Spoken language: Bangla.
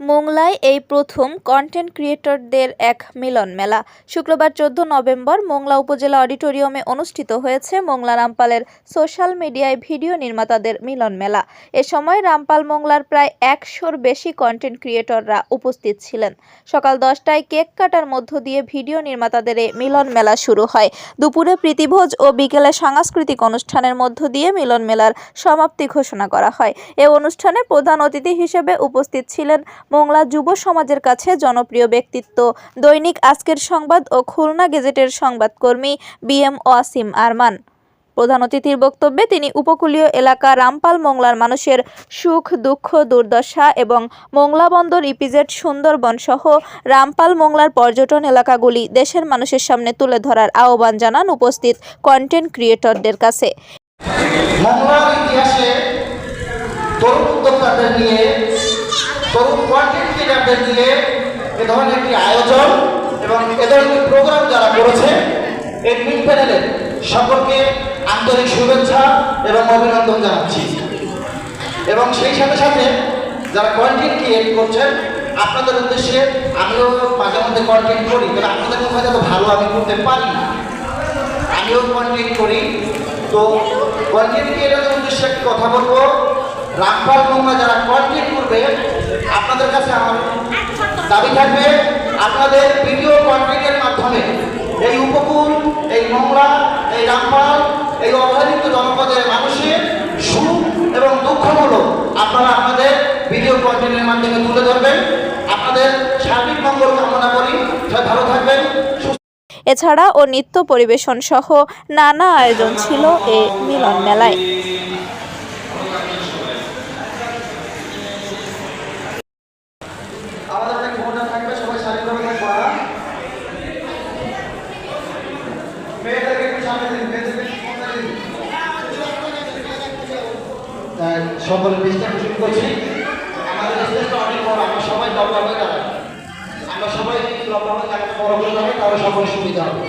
মোংলায় এই প্রথম কন্টেন্ট ক্রিয়েটরদের এক মিলন মেলা শুক্রবার চোদ্দ নভেম্বর মোংলা উপজেলা অডিটোরিয়ামে অনুষ্ঠিত হয়েছে মোংলা রামপালের সোশ্যাল মিডিয়ায় ভিডিও নির্মাতাদের মিলন মেলা এ সময় রামপাল মোংলার প্রায় একশোর বেশি কন্টেন্ট ক্রিয়েটররা উপস্থিত ছিলেন। সকাল দশটায় কেক কাটার মধ্য দিয়ে ভিডিও নির্মাতাদের এই মিলন মেলা শুরু হয়। দুপুরে প্রীতিভোজ ও বিকেলে সাংস্কৃতিক অনুষ্ঠানের মধ্য দিয়ে মিলন মেলার সমাপ্তি ঘোষণা করা হয়। এ অনুষ্ঠানে প্রধান অতিথি হিসেবে উপস্থিত ছিলেন মোংলা যুব সমাজের কাছে জনপ্রিয় ব্যক্তিত্ব। দৈনিক আজকের সংবাদ ও খুলনা গেজেটের সংবাদকর্মী বি এম ওয়াসিম আরমান। প্রধান অতিথির বক্তব্যে তিনি উপকূলীয় এলাকা রামপাল মোংলার মানুষের সুখ, দুঃখ, দুর্দশা এবং মোংলা বন্দর ইপিজেড সুন্দরবন সহ রামপাল মোংলার পর্যটন এলাকাগুলি দেশের মানুষের সামনে তুলে ধরার আহ্বান জানান উপস্থিত কন্টেন্ট ক্রিয়েটরদের কাছে। মংলার ইতিহাসে নিয়ে তরুণ কন্টেন্ট ক্রিয়েটারদের নিয়ে এ ধরনের একটি আয়োজন এবং এ ধরনের প্রোগ্রাম যারা করেছে, এই প্যানেলের সকলকে আন্তরিক শুভেচ্ছা এবং অভিনন্দন জানাচ্ছি। এবং সেই সাথে সাথে যারা কন্টেন্ট ক্রিয়েট করছেন, আপনাদের উদ্দেশ্যে আমিও মাঝে মধ্যে কন্টেন্ট করি তবে আপনাদের মধ্যে হয়তো ভালো আমি করতে পারি না। আমিও কন্টেন্ট করি। তো কন্টেন্ট ক্রিয়েটারদের উদ্দেশ্যে কথা বলব রামপাল মোংলা যারা কন্টেন্ট করবে, আপনাদের কাছে আমার দাবি থাকবে, আপনাদের ভিডিও কন্টেন্টের মাধ্যমে এই উপকূল, এই নোংরা, এই রামপাল, এই অবহেলিত জনপদের মানুষের সুখ এবং দুঃখমূলক আপনারা আপনাদের ভিডিও কন্টেন্টের মাধ্যমে তুলে ধরবেন। আপনাদের সার্বিক মঙ্গল কামনা করি। ভালো থাকবেন এছাড়া ও নৃত্য পরিবেশন সহ নানা আয়োজন ছিল এ মিলন মেলায় আমাদের অনেক ভোটার থাকবে সবাই শারীরিকভাবে থাকব হ্যাঁ? মেয়েদেরকে একটু সামনে দিন তাই সকল বিস্তার শুরু করছি। আমাদের স্টেজটা অনেক বড়, আমরা সবাই লম্বা হয়ে দাঁড়াই আমরা সবাই লম্বা হয়ে দাঁড়াতে বড় করে যাবে, তাহলে সকল সুবিধা হবে।